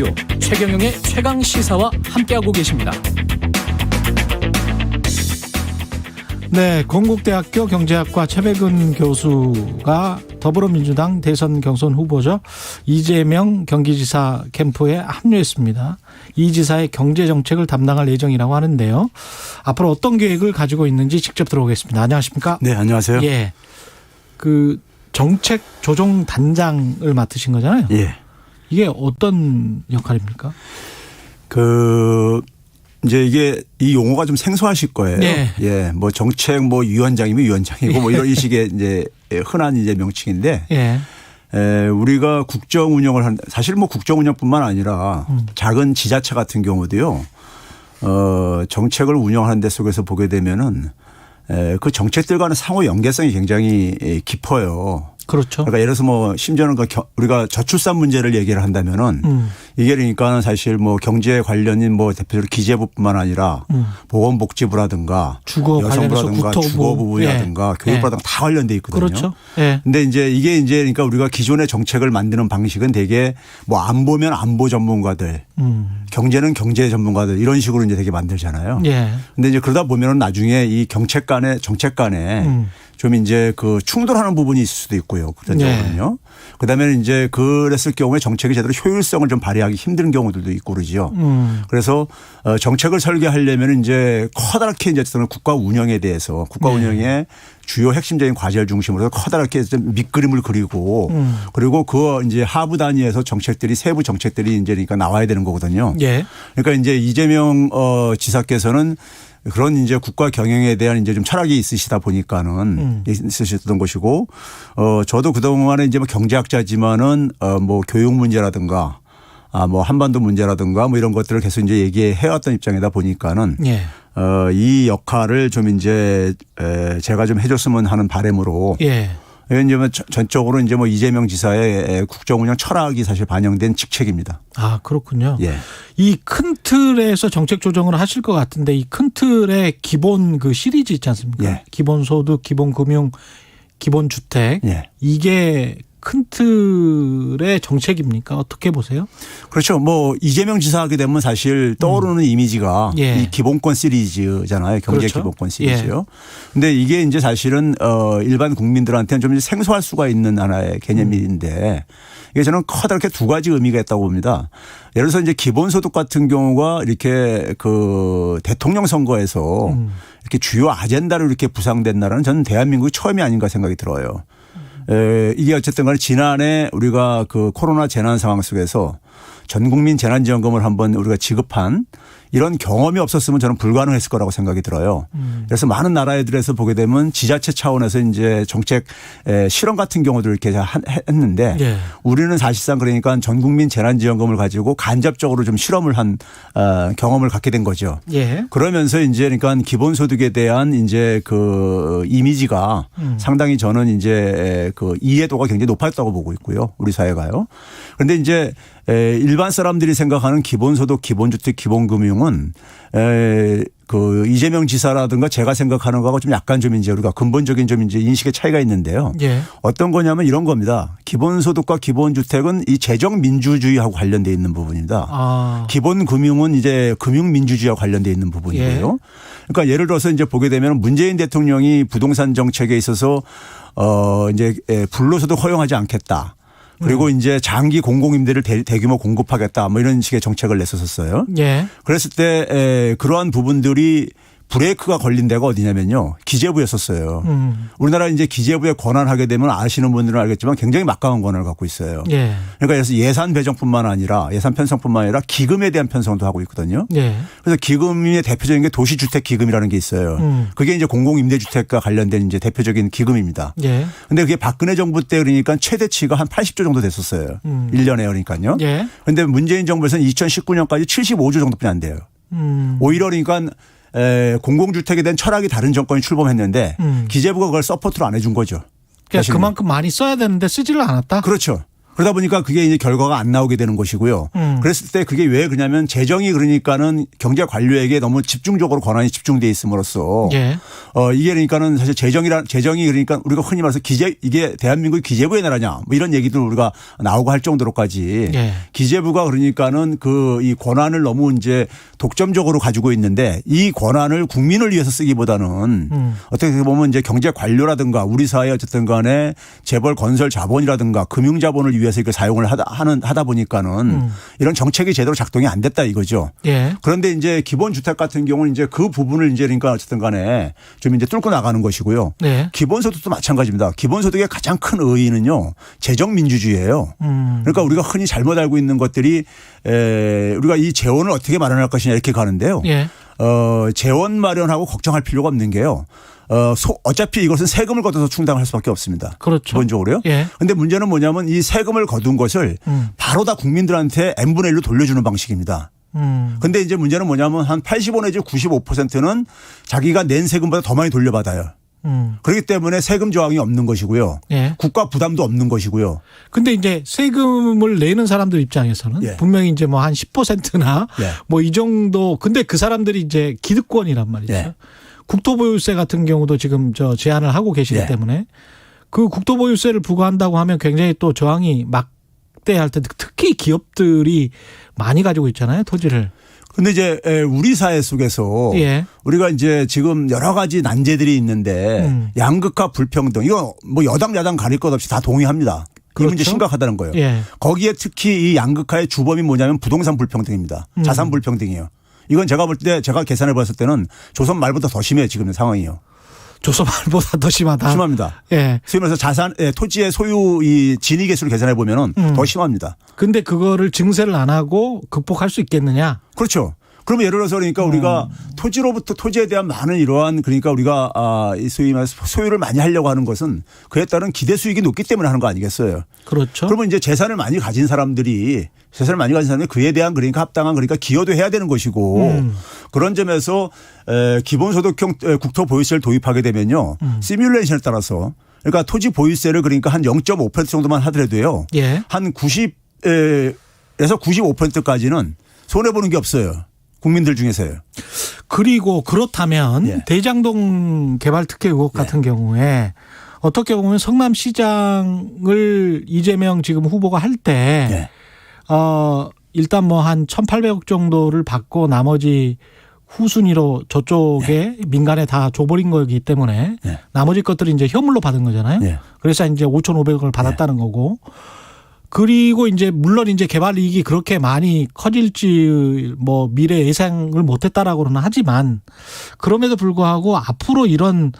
라디오 최경영의 최강 시사와 함께하고 계십니다. 네, 건국대학교 경제학과 최백은 교수가 더불어민주당 대선 경선 후보죠. 이재명 경기지사 캠프에 합류했습니다. 이 지사의 경제 정책을 담당할 예정이라고 하는데요. 앞으로 어떤 계획을 가지고 있는지 직접 들어보겠습니다. 안녕하십니까? 네, 안녕하세요. 예. 그 정책 조정 단장을 맡으신 거잖아요. 예. 이게 어떤 역할입니까? 그 이제 이게 이 용어가 좀 생소하실 거예요. 네. 예. 뭐 정책 뭐 위원장이면 위원장이고 뭐 이런 식의 이제 흔한 이제 명칭인데 예. 에, 우리가 국정 운영을 한 사실 뭐 국정 운영뿐만 아니라 음. 작은 지자체 같은 경우도요. 어, 정책을 운영하는 데 속에서 보게 되면은 에, 그 정책들 과는 상호 연계성이 굉장히 에, 깊어요. 그렇죠. 그러니까 예를 들어서 뭐 심지어는 그 겨- 우리가 저출산 문제를 얘기를 한다면은 음. 이게 그러니까 사실 뭐 경제 관련인 뭐 대표적으로 기재부뿐만 아니라 음. 보건복지부라든가 주거 여성부라든가 국토부. 주거 부분이라든가 예. 교육부라든가 다 관련돼 있거든요. 그렇죠. 예. 근데 이제 이게 이제 그러니까 우리가 기존의 정책을 만드는 방식은 되게 뭐 안보면 안보 전문가들, 음. 경제는 경제 전문가들 이런 식으로 이제 되게 만들잖아요. 예. 근데 이제 그러다 보면은 나중에 이 정책 간에 정책 간에 음. 좀 이제 그 충돌하는 부분이 있을 수도 있고요. 그런 네. 경우는요. 그다음에 이제 그랬을 경우에 정책이 제대로 효율성을 좀 발휘 하기 힘든 경우들도 있고 그러지요. 음. 그래서 어, 정책을 설계하려면 이제 커다랗게 이제 어떤 국가 운영에 대해서 국가 네. 운영의 주요 핵심적인 과제를 중심으로 해서 커다랗게 좀 밑그림을 그리고 음. 그리고 그 이제 하부 단위에서 정책들이 세부 정책들이 이제 그러니까 나와야 되는 거거든요. 예. 그러니까 이제 이재명 어 지사께서는 그런 이제 국가 경영에 대한 이제 좀 철학이 있으시다 보니까는 음. 있으셨던 것이고 어 저도 그동안에 이제 뭐 경제학자지만은 어뭐 교육 문제라든가 아 뭐 한반도 문제라든가 뭐 이런 것들을 계속 이제 얘기해 왔던 입장이다 보니까는 예. 어 이 역할을 좀 이제 에 제가 좀 해줬으면 하는 바람으로 예. 이제 뭐 전- 전적으로 이제 뭐 이재명 지사의 국정운영 철학이 사실 반영된 직책입니다. 아, 그렇군요. 예. 이 큰 틀에서 정책 조정을 하실 것 같은데 이 큰 틀의 기본 그 시리즈 있지 않습니까? 예. 기본 소득, 기본 금융, 기본 주택. 예. 이게 큰 틀의 정책입니까? 어떻게 보세요? 그렇죠. 뭐 이재명 지사 하게 되면 사실 떠오르는 이미지가 예. 이 기본권 시리즈잖아요. 경제 그렇죠. 기본권 시리즈요. 근데 이게 이제 사실은 어 일반 국민들한테는 좀 생소할 수가 있는 하나의 개념인데 이게 저는 커다랗게 두 가지 의미가 있다고 봅니다. 예를 들어서 이제 기본소득 같은 경우가 이렇게 그 대통령 선거에서 음. 이렇게 주요 아젠다로 이렇게 부상된 나라는 저는 대한민국이 처음이 아닌가 생각이 들어요. 에, 이게 어쨌든 간에 지난해 우리가 그 코로나 재난 상황 속에서 전 국민 재난지원금을 한번 우리가 지급한 이런 경험이 없었으면 저는 불가능했을 거라고 생각이 들어요. 음. 그래서 많은 나라들에서 보게 되면 지자체 차원에서 이제 정책 에, 실험 같은 경우도 이렇게 한- 했는데 예. 우리는 사실상 그러니까 전 국민 재난지원금을 가지고 간접적으로 좀 실험을 한 어, 경험을 갖게 된 거죠. 예. 그러면서 이제 그러니까 기본소득에 대한 이제 그 이미지가 음. 상당히 저는 이제 그 이해도가 굉장히 높았다고 보고 있고요. 우리 사회가요. 그런데 이제 에, 일반 사람들이 생각하는 기본소득, 기본주택, 기본금융은 에, 그 이재명 지사라든가 제가 생각하는 거하고 좀 약간 좀 이제 우리가 근본적인 좀 이제 인식의 차이가 있는데요. 예. 어떤 거냐면 이런 겁니다. 기본소득과 기본주택은 이 재정 민주주의하고 관련돼 있는 부분입니다. 아. 기본 금융은 이제 금융 민주주의와 관련돼 있는 부분이고요. 그러니까 예를 들어서 이제 보게 되면 문재인 대통령이 부동산 정책에 있어서 어 이제 에, 불로소득 허용하지 않겠다. 그리고 음. 이제 장기 공공임대를 대, 대규모 공급하겠다. 뭐 이런 식의 정책을 냈었어요. 예. 그랬을 때 에, 그러한 부분들이 브레이크가 걸린 데가 어디냐면요. 기재부였었어요. 음. 우리나라 이제 기재부에 권한하게 되면 아시는 분들은 알겠지만 굉장히 막강한 권한을 갖고 있어요. 예. 그러니까 그래서 예산 배정뿐만 아니라 예산 편성뿐만 아니라 기금에 대한 편성도 하고 있거든요. 예. 그래서 기금의 대표적인 게 도시주택 기금이라는 게 있어요. 음. 그게 이제 공공임대주택과 관련된 이제 대표적인 기금입니다. 예. 근데 그게 박근혜 정부 때 그러니까 최대치가 한 80조 정도 됐었어요. 음. 1년에 그러니까요. 예. 근데 문재인 정부에서는 2019년까지 75조 정도뿐이 안 돼요. 음. 오히려 그러니까 에, 공공주택에 대한 철학이 다른 정권이 출범했는데 음. 기재부가 그걸 서포트를 안 해준 거죠. 그러니까. 그만큼 많이 써야 되는데 쓰지를 않았다. 그렇죠. 그러다 보니까 그게 이제 결과가 안 나오게 되는 것이고요. 음. 그랬을 때 그게 왜 그러냐면 재정이 그러니까는 경제 관료에게 너무 집중적으로 권한이 집중돼 있음으로써 예. 어 이게 그러니까는 사실 재정이란 재정이 그러니까 우리가 흔히 말해서 기재 이게 대한민국 기재부의 나라냐 뭐 이런 얘기들 우리가 나오고 할 정도로까지 예. 기재부가 그러니까는 그 이 권한을 너무 이제 독점적으로 가지고 있는데 이 권한을 국민을 위해서 쓰기보다는 음. 어떻게 보면 이제 경제 관료라든가 우리 사회 어쨌든 간에 재벌 건설 자본이라든가 금융 자본을 위해 서 이걸 사용을 하다 하는 하다 보니까는 음. 이런 정책이 제대로 작동이 안 됐다 이거죠. 예. 그런데 이제 기본 주택 같은 경우는 이제 그 부분을 이제 그러니까 어쨌든 간에 좀 이제 뚫고 나가는 것이고요. 네. 기본 소득도 마찬가지입니다. 기본 소득의 가장 큰 의의는요 재정 민주주의예요. 음. 그러니까 우리가 흔히 잘못 알고 있는 것들이 에 우리가 이 재원을 어떻게 마련할 것이냐 이렇게 가는데요. 예. 어 재원 마련하고 걱정할 필요가 없는 게요. 어 소, 어차피 이것은 세금을 걷어서 충당할 수밖에 없습니다. 그렇죠. 기본적으로요. 예. 근데 문제는 뭐냐면 이 세금을 거둔 것을 음. 바로 다 국민들한테 n분의 1로 돌려주는 방식입니다. 음. 근데 이제 문제는 뭐냐면 한 85 내지 95%는 자기가 낸 세금보다 더 많이 돌려받아요. 음. 그렇기 때문에 세금 저항이 없는 것이고요. 예. 국가 부담도 없는 것이고요. 근데 이제 세금을 내는 사람들 입장에서는 예. 분명히 이제 뭐 한 10%나 예. 뭐이 정도 근데 그 사람들이 이제 기득권이란 말이죠. 예. 국토보유세 같은 경우도 지금 저 제한을 하고 계시기 예. 때문에 그 국토보유세를 부과한다고 하면 굉장히 또 저항이 막대할 텐데 특히 기업들이 많이 가지고 있잖아요 토지를. 근데 이제 에, 우리 사회 속에서 예. 우리가 이제 지금 여러 가지 난제들이 있는데 음. 양극화 불평등 이거 뭐 여당 야당 가릴 것 없이 다 동의합니다. 이 문제 그렇죠. 심각하다는 거예요. 예. 거기에 특히 이 양극화의 주범이 뭐냐면 부동산 불평등입니다. 음. 자산 불평등이에요. 이건 제가 볼 때 제가 계산해 봤을 때는 조선 말보다 더 심해요 지금 상황이요. 조선말보다 더 심하다. 심합니다. 예. 소위 말해서 자산, 예, 토지의 소유 이 진위 개수를 계산해 보면은 음. 더 심합니다. 근데 그거를 증세를 안 하고 극복할 수 있겠느냐? 그렇죠. 그러면 예를 들어서 그러니까 우리가 음. 토지로부터 토지에 대한 많은 이러한 그러니까 우리가 아, 이 소위 말해서 소유를 많이 하려고 하는 것은 그에 따른 기대 수익이 높기 때문에 하는 거 아니겠어요. 그렇죠. 그러면 이제 재산을 많이 가진 사람들이 재산을 많이 가진 사람이 그에 대한 그러니까 합당한 그러니까 기여도 해야 되는 것이고 음. 그런 점에서 에, 기본소득형 에, 국토 보유세를 도입하게 되면요 음. 시뮬레이션에 따라서 그러니까 토지 보유세를 그러니까 한 0.5% 정도만 하더라도요 예. 한 90에서 95%까지는 손해 보는 게 없어요 국민들 중에서요. 그리고 그렇다면 예. 대장동 개발 특혜 의혹 같은 경우에 어떻게 보면 성남시장을 이재명 지금 후보가 할때 예. 어, 일단 뭐 한 1,800억 정도를 받고 나머지 후순위로 저쪽에 민간에 다 줘버린 거기 때문에 예. 나머지 것들이 이제 현물로 받은 거잖아요. 예. 그래서 이제 5,500억을 받았다는 거고. 그리고 이제 물론 이제 개발 이익이 그렇게 많이 커질지 뭐 미래 예상을 못했다라고는 하지만 그럼에도 불구하고 앞으로 이런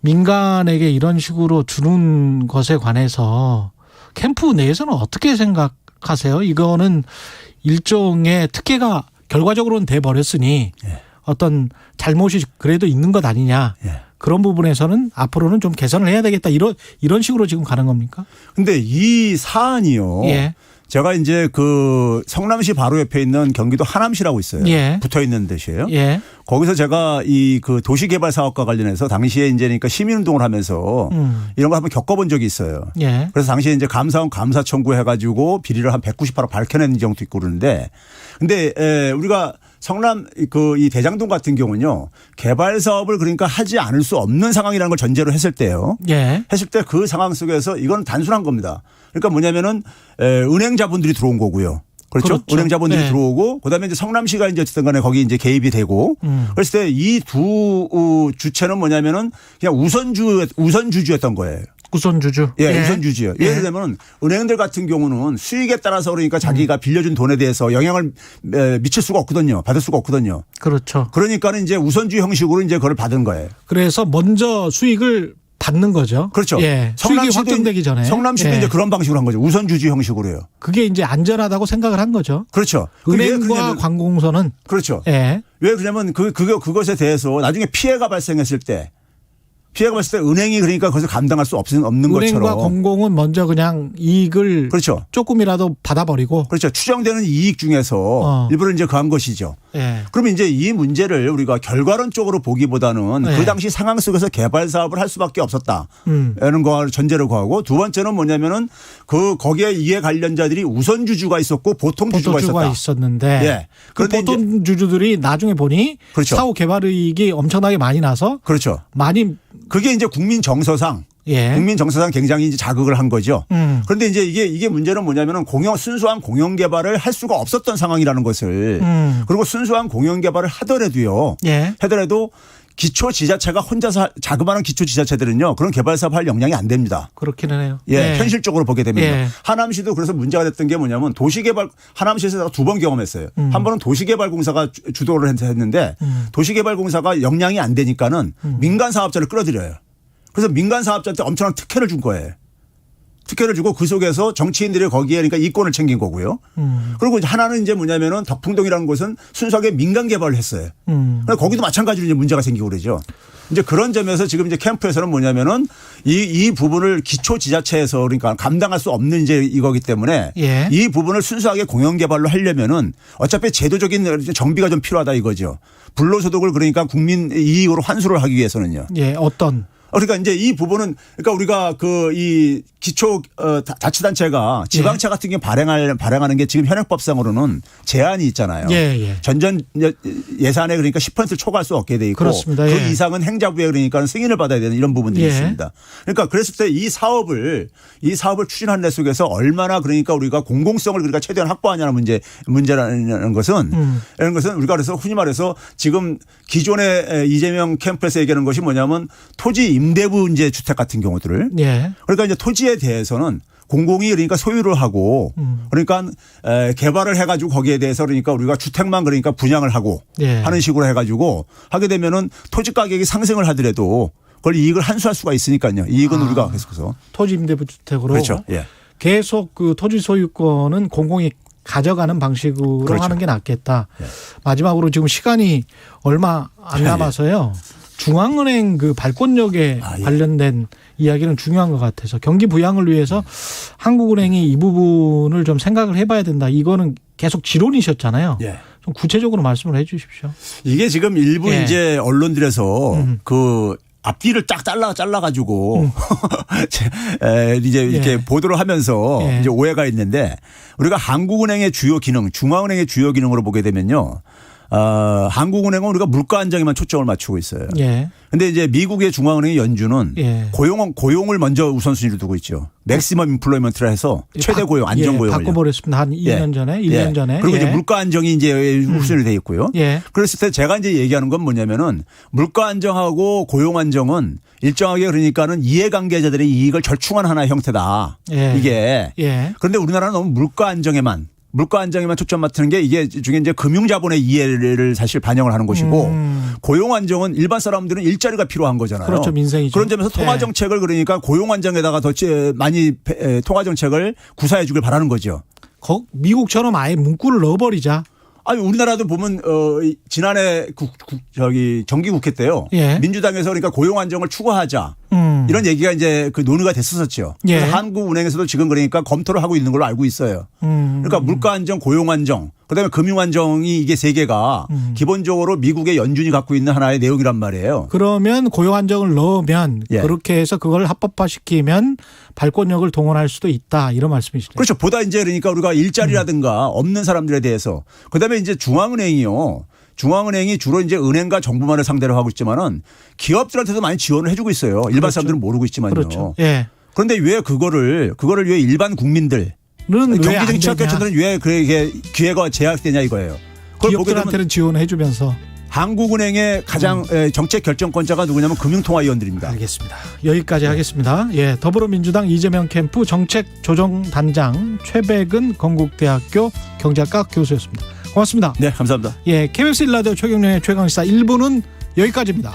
민간에게 이런 식으로 주는 것에 관해서 캠프 내에서는 어떻게 생각하세요? 이거는 일종의 특혜가 결과적으로는 돼 버렸으니 예. 어떤 잘못이 그래도 있는 것 아니냐. 예. 그런 부분에서는 앞으로는 좀 개선을 해야 되겠다. 이런 이런 식으로 지금 가는 겁니까? 근데 이 사안이요. 예. 제가 이제 그 성남시 바로 옆에 있는 경기도 하남시라고 있어요. 예. 붙어 있는 데시에요. 예. 거기서 제가 이 그 도시개발 사업과 관련해서 당시에 이제 그러니까 시민운동을 하면서 음. 이런 걸 한번 겪어본 적이 있어요. 예. 그래서 당시에 이제 감사원 감사 청구해가지고 비리를 한 198억 밝혀낸 경우도 있고 그러는데 근데 에 우리가 성남 그 이 대장동 같은 경우는요 개발 사업을 그러니까 하지 않을 수 없는 상황이라는 걸 전제로 했을 때요. 예. 했을 때 그 상황 속에서 이건 단순한 겁니다. 그러니까 뭐냐면은 에, 은행 자본들이 들어온 거고요. 그렇죠. 그렇죠. 은행 자본들이 네. 들어오고 그다음에 이제 성남시가 이제 어쨌든 간에 거기 이제 개입이 되고 음. 그랬을 때 이 두 주체는 뭐냐면은 그냥 우선주 우선주주였던 거예요. 우선 주주. 예, 우선 주주요. 예. 예를 들면 은행들 같은 경우는 수익에 따라서 그러니까 음. 자기가 빌려준 돈에 대해서 영향을 에, 미칠 수가 없거든요. 받을 수가 없거든요. 그렇죠. 그러니까는 이제 우선주 형식으로 이제 그걸 받은 거예요. 그래서 먼저 수익을 받는 거죠. 그렇죠. 예. 수익이 확정되기 전에. 성남시도 예. 이제 그런 방식으로 한 거죠. 우선 주주 형식으로요. 그게 이제 안전하다고 생각을 한 거죠. 그렇죠. 은행과 그러냐면 관공서는 그렇죠. 예. 왜 그러냐면 그, 그, 그것에 대해서 나중에 피해가 발생했을 때 피해가 발생했을 때 은행이 그러니까 그것을 감당할 수 없, 없는 은행과 것처럼. 공공은 먼저 그냥 이익을 그렇죠. 조금이라도 받아버리고 그렇죠. 추정되는 이익 중에서 어. 일부를 이제 그한 것이죠. 예. 그러면 이제 이 문제를 우리가 결과론적으로 보기보다는 네. 그 당시 상황 속에서 개발 사업을 할 수밖에 없었다. 음. 라는 거 전제로 구하고 두 번째는 뭐냐면은 그 거기에 이해 관련자들이 우선 주주가 있었고 보통 주주가 보도주가 있었다. 있었는데 예. 그 그런데 보통 주주들이 나중에 보니 그렇죠. 사후 개발 이익이 엄청나게 많이 나서 그렇죠. 많이 그게 이제 국민 정서상 예. 국민 정서상 굉장히 이제 자극을 한 거죠. 음. 그런데 이제 이게 이게 문제는 뭐냐면은 공영 순수한 공영 개발을 할 수가 없었던 상황이라는 것을 음. 그리고 순수한 공영 개발을 하더라도요. 예. 하더라도 기초 지자체가 혼자서 하- 자그마한 기초 지자체들은요. 그런 개발 사업 할 역량이 안 됩니다. 그렇기는 해요. 예, 현실적으로 보게 되면요. 예. 하남시도 그래서 문제가 됐던 게 뭐냐면 도시개발 하남시에서 두 번 경험했어요. 음. 한 번은 도시개발공사가 주- 주도를 했- 했는데 도시개발공사가 역량이 안 되니까는 음. 민간 사업자를 끌어들여요. 그래서 민간 사업자한테 엄청난 특혜를 준 거예요. 특혜를 주고 그 속에서 정치인들이 거기에 그러니까 이권을 챙긴 거고요. 음. 그리고 하나는 이제 뭐냐면은 덕풍동이라는 곳은 순수하게 민간 개발을 했어요. 음. 그러니까 거기도 마찬가지로 이제 문제가 생기고 그러죠. 이제 그런 점에서 지금 이제 캠프에서는 뭐냐면은 이, 이 부분을 기초 지자체에서 그러니까 감당할 수 없는 이제 이거기 때문에 예. 이 부분을 순수하게 공영 개발로 하려면은 어차피 제도적인 정비가 좀 필요하다 이거죠. 불로소득을 그러니까 국민 이익으로 환수를 하기 위해서는요. 예. 어떤 그러니까 이제 이 부분은 그러니까 우리가 그 이 기초 어 다- 자치단체가 지방채 같은 게 발행할 발행하는 게 지금 현행법상으로는 제한이 있잖아요. 예, 예. 전전 예- 예산에 그러니까 10%를 초과할 수 없게 돼 있고 그렇습니다. 그 예. 이상은 행자부에 그러니까 승인을 받아야 되는 이런 부분들이 예. 있습니다. 그러니까 그랬을 때 이 사업을 이 사업을 추진하는 데 속에서 얼마나 그러니까 우리가 공공성을 그러니까 최대한 확보하냐는 문제 문제라는 것은 음. 이런 것은 우리가 그래서 흔히 말해서 지금 기존의 이재명 캠프에서 얘기하는 것이 뭐냐면 토지 임대부 이제 주택 같은 경우들을 예. 그러니까 이제 토지에 대해서는 공공이 그러니까 소유를 하고 음. 그러니까 에, 개발을 해가지고 거기에 대해서 그러니까 우리가 주택만 그러니까 분양을 하고 예. 하는 식으로 해가지고 하게 되면은 토지 가격이 상승을 하더라도 그걸 이익을 환수할 수가 있으니까요. 이익은 아. 우리가 계속해서 토지 임대부 주택으로 그렇죠. 예. 계속 그 토지 소유권은 공공이 가져가는 방식으로 그렇죠. 하는 게 낫겠다. 예. 마지막으로 지금 시간이 얼마 안 예, 예. 남아서요. 중앙은행 그 발권력에 아, 예. 관련된 이야기는 중요한 것 같아서 경기 부양을 위해서 한국은행이 이 부분을 좀 생각을 해봐야 된다. 이거는 계속 지론이셨잖아요. 예. 좀 구체적으로 말씀을 해 주십시오. 이게 지금 일부 예. 이제 언론들에서 음. 그 앞뒤를 딱 잘라 잘라 가지고 이제 이렇게 예. 보도를 하면서 예. 이제 오해가 있는데 우리가 한국은행의 주요 기능, 중앙은행의 주요 기능으로 보게 되면요. 어, 한국은행은 우리가 물가 안정에만 초점을 맞추고 있어요. 예. 근데 이제 미국의 중앙은행의 연준은 예. 고용 고용을 먼저 우선순위로 두고 있죠. 맥시멈 인플로이먼트라 해서 최대 바- 고용, 안정 예, 고용을 바꿔버렸습니다. 한 2년 전에, 1년 예. 전에. 그리고 예. 이제 물가 안정이 이제 우선이 돼 있고요. 예. 그랬을 때 제가 이제 얘기하는 건 뭐냐면은 물가 안정하고 고용 안정은 일정하게 그러니까는 이해관계자들의 이익을 절충한 하나의 형태다. 예. 이게 예. 그런데 우리나라는 너무 물가 안정에만 물가 안정에만 초점 맞추는 게 이게 중에 이제 금융자본의 이해를 사실 반영을 하는 것이고 음. 고용 안정은 일반 사람들은 일자리가 필요한 거잖아요. 그렇죠. 민생이죠. 그런 점에서 통화 예. 정책을 그러니까 고용 안정에다가 더 제- 많이 통화 정책을 구사해 주길 바라는 거죠. 거- 미국처럼 아예 문구를 넣어버리자. 아니 우리나라도 보면 어 이- 지난해 국, 국- 저기 정기 국회 때요. 예. 민주당에서 그러니까 고용 안정을 추구하자. 음. 이런 얘기가 이제 그 논의가 됐었었죠. 예. 한국은행에서도 지금 그러니까 검토를 하고 있는 걸로 알고 있어요. 음. 그러니까 물가 안정, 고용 안정, 그다음에 금융 안정이 이게 세 개가 음. 기본적으로 미국의 연준이 갖고 있는 하나의 내용이란 말이에요. 그러면 고용 안정을 넣으면 예. 그렇게 해서 그걸 합법화시키면 발권력을 동원할 수도 있다 이런 말씀이시네요. 그렇죠. 보다 이제 그러니까 우리가 일자리라든가 없는 사람들에 대해서 그다음에 이제 중앙은행이요. 중앙은행이 주로 이제 은행과 정부만을 상대로 하고 있지만은 기업들한테도 많이 지원을 해주고 있어요. 일반 그렇죠. 사람들은 모르고 있지만요. 그렇죠. 예. 그런데 왜 그거를 그거를 왜 일반 국민들 는 왜안 경제적인 되냐? 취약계층들은 왜 그게 기회가 제약되냐 이거예요. 그걸 기업들한테는 지원해 주면서 한국은행의 가장 음. 에, 정책 결정권자가 누구냐면 금융통화위원들입니다. 알겠습니다. 여기까지 하겠습니다. 예, 더불어민주당 이재명 캠프 정책조정단장 최백은 건국대학교 경제학과 교수였습니다. 고맙습니다. 네, 감사합니다. 예, KBS 일라디오 최경련의 최강시사 1부는 여기까지입니다.